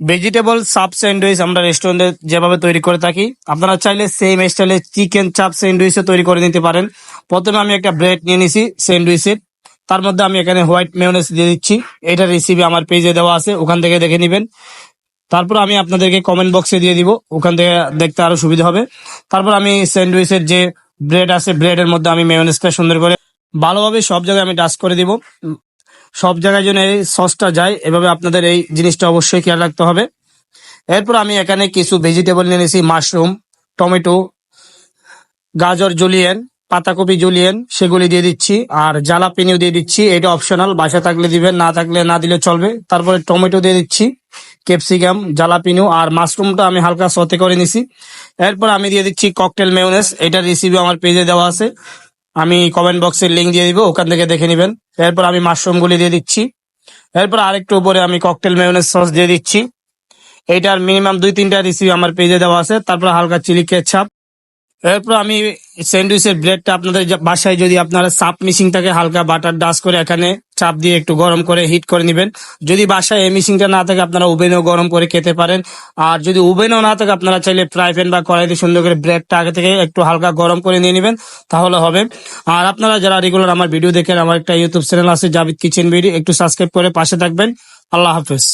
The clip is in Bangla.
ভেজিটেবল সাব স্যান্ডউইচ আমরা রেস্টুরেন্টে যেভাবে তৈরি করে থাকি। আপনারা চাইলে সেম স্টাইলে চিকেন চাপ স্যান্ডউইচও তৈরি করে নিতে পারেন। প্রথমে আমি একটা ব্রেড নিয়ে নিছি স্যান্ডউইচের তার মধ্যে আমি এখানে হোয়াইট মেয়নেস দিয়ে দিচ্ছি। এটা রেসিপি আমার পেজে দেওয়া আছে, ওখান থেকে দেখে নেবেন। তারপর আমি আপনাদেরকে কমেন্ট বক্সে দিয়ে দিব, ওখান থেকে দেখতে আরও সুবিধা হবে। তারপর আমি স্যান্ডউইচের যে ব্রেড আছে ব্রেডের মধ্যে আমি মেয়নেসটা সুন্দর করে ভালোভাবে সব জায়গায় আমি ডাস্ট করে দিব। সব জায়গায় যেন এই সসটা যায়, এভাবে আপনাদের এই জিনিসটা অবশ্যই খেয়াল রাখতে হবে। এরপর আমি এখানে কিছু ভেজিটেবল নিয়ে নিয়েছি মাশরুম টমেটো গাজর জুলিয়েন পাতাকপি জুলিয়েন সেগুলি দিয়ে দিচ্ছি, আর জ্বালাপিনিও দিয়ে দিচ্ছি। এটা অপশনাল বাসা থাকলে দিবেন, না থাকলে না দিলে চলবে। তারপরে টমেটো দিয়ে দিচ্ছি ক্যাপসিকাম জ্বালাপিনো আর মাশরুমটা আমি হালকা সতে করে নিছি। এরপর আমি দিয়ে দিচ্ছি ককটেল মেয়নেস এটার রেসিপি আমার পেজে দেওয়া আছে। আমি কমেন্ট বক্সের লিঙ্ক দিয়ে দিব, ওখান থেকে দেখে নেবেন। এরপর আমি মাশরুমগুলি দিয়ে দিচ্ছি। এরপর আরেকটু উপরে আমি ককটেল মেয়নেস সস দিয়ে দিচ্ছি। এইটার মিনিমাম দুই তিনটা রেসিপি আমার পেজে দেওয়া আছে। তারপর হালকা চিলি কেচাপ এরপর আমি স্যান্ডউইচের ব্রেডটা আপনাদের বাসায় যদি আপনারা সাপ মিশিং থাকে, হালকা বাটার ডাস করে এখানে চাপ দিয়ে একটু গরম করে হিট করে নেবেন। যদি বাসায় এই মিশিংটা না থাকে, আপনারা ওভেনেও গরম করে খেতে পারেন। আর যদি ওভেনও না থাকে, আপনারা চাইলে ফ্রাই প্যান বা কড়াইতে সুন্দর করে ব্রেডটা আগে থেকে একটু হালকা গরম করে নিয়ে নেবেন, তাহলে হবে। আর আপনারা যারা রেগুলার আমার ভিডিও দেখেন, আমার একটা ইউটিউব চ্যানেল আছে জাভিদ কিচেন ভিডিও একটু সাবস্ক্রাইব করে পাশে থাকবেন। আল্লাহ হাফেজ।